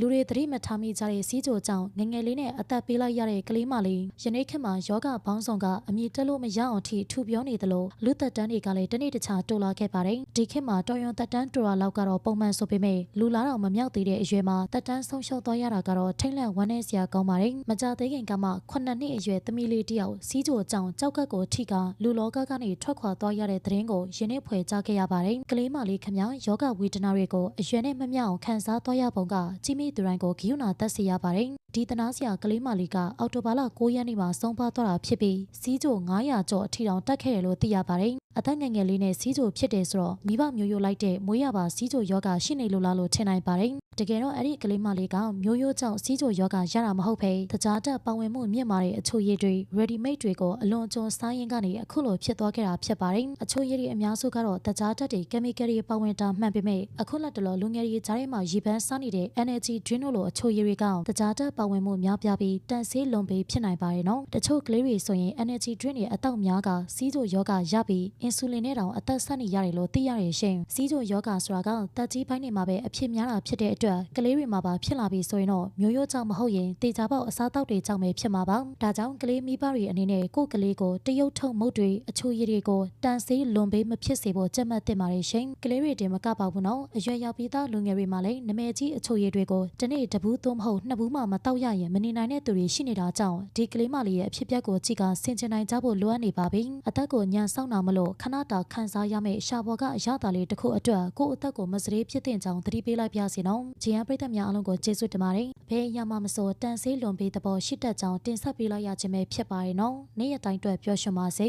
လူတွေသတိမထားမိကြတဲ့စီးကြိုကြောင့်ငယ်ငယ်လေးနဲ့အသက်ပေးလိုက်ရတဲ့ကလေးမလေးယနေ့ခေတ်မှာယောဂဘောင်းဆောင်ကအမြင့်တက်လို့မရအောင်ထိထူပြောနေသလိုလူသက်တန်းတွေကလည်းတစ်နေ့တစ်ခြားတိုးလာခဲ့ပါတယ်ဒီခေတ်မှာတော်ရုံသက်တန်းတိုးလာလောက်ကတော့ပုံမှန်ဆိုပေမဲ့လူလာတော့မမြောက်သေးတဲ့အရွယ်မှာသက်တန်းဆုံးရှုံးသွားရတာကတော့ထိတ်လန့်ဝမ်းနည်းစရာကောင်းပါတယ်မကြသေးခင်ကမှ9နှစ်အရွယ်သမီးလေးတစ်ယောက်စီးကြိုကြောင့်ကြောက်ကက်ကိုထိကလူလောကကနေထွက်ခွာသွားရတဲ့သတင်းကိုယနေ့ဖွယ်ကြားခဲ့ရပါတယ်ကလေးမလေးခမယောဂဝေဒနာတွေကိုအရွယ်နဲ့မမျှအောင်ခံစားသွားရပုံကကြီးမိသူတိုင်းကိုဂိယူနာတက်စေရပါတယ်ဒီတနာစရာကလေးမလေးကအော်တိုဘာလ9ရက်နေ့မှာဆုံးပါသွားတာဖြစ်ပြီးစီးကြို900ကျော်အထိတောင်တက်ခဲ့တယ်လို့သိရပါတယ်အသက်ငယ်ငယ်လေးနဲ့စီးကြိုဖြစ်တယ်ဆိုတော့မိဘမျိုးရိုးလိုက်တဲ့မွေးရပါစီးကြိုယောဂရှိနေလို့လားလို့ထင်နိုင်ပါတယ် တကယ်တော့အဲ့ဒီကလေးမလေးကမျိုးရိုးကြောင့်စီးကြိုယောဂရတာမဟုတ်ဘဲတကြားတက်ပါဝင်မှုမြင့်မာတဲ့အချိုရည်တွေ ready made တွေကိုအလွန်ကျွံစားရင်ကနေအခုလိုဖြစ်သွားခဲ့တာဖြစ်ပါတယ်အချိုရည်တွေအများစုကတော့တကြားတက်တွေ chemical တွေပါဝင်တာမှန်ပေမဲ့အခုလက်တလောလူငယ်တွေကြားထဲမှာရေပန်းစားနေတဲ့ energy drink တို့လိုအချိုရည်တွေကတကြားတက်ပါဝင်မှုများပြားပြီးတန်ဆေးလွန်ပြီးဖြစ်နိုင်ပါတယ်နော်တချို့ကလေးတွေဆိုရင် energy drink တွေအတောက်များကစီးကြိုယောဂရပြီး insulin နဲ့တောင်အသက်ဆက်နေရတယ်လို့သိရတယ်ရှင်စီးကြိုယောဂဆိုတာကတက်ကြီးပိုင်းတွေမှာပဲအဖြစ်များတာဖြစ်တဲ့အတွက်ကလေးတွေမှာပါဖြစ်လာပြီးဆိုရင်တော့မျိုးရိုးကြောင့်မဟုတ်ရင်တေချာပေါက်အစားအသောက်တွေကြောင့်ပဲဖြစ်မှာပါဒါကြောင့်ကလေးမိဘတွေအနေနဲ့ကိုယ့်ကလေးကိုတရုတ်ထုံမုတ်တွေအချိုရည်တွေကိုတန်ဆေးလွန်ပေးမဖြစ်စေဖို့ကြက်မှတ်တင်ပါတယ်ရှင်ကလေးတွေတင်မကပါဘူးနော်အရွယ်ရောက်ပြီးသားလူငယ်တွေမှာလည်းနမဲကြီးအချိုရည်တွေကိုဒီနေ့တဘူးသွမဟုတ်နှစ်ဘူးမှမတောက်ရရင်မနေနိုင်တဲ့သူတွေရှိနေတာကြောင့်ဒီကလေးမလေးရဲ့အဖြစ်အပျက်ကိုကြည့်ကဆင်ခြင်နိုင်ကြဖို့လိုအပ်နေပါပြီအသက်ကိုညံဆောင်တာမလို့ခဏတာခန်းစားရမယ့်ရှာဘော်ကအရသာလေးတစ်ခုအတွက်ကိုယ့်အသက်ကိုမစရေးဖြစ်တဲ့ကြောင်းသတိပေးလိုက်ပြစီနော်ဂျီယန်ပရိသတ်များအားလုံးကိုကျေးဇူးတင်ပါတယ်ဘယ်ရမှာမစိုးတန်ဆေးလွန်ပေးတဲ့ပေါ်ရှိတတ်ကြောင်းတင်ဆက်ပေးလိုက်ရခြင်းပဲဖြစ်ပါရဲ့နော်နေ့ရက်တိုင်းအတွက်ပျော်ရွှင်ပါစေ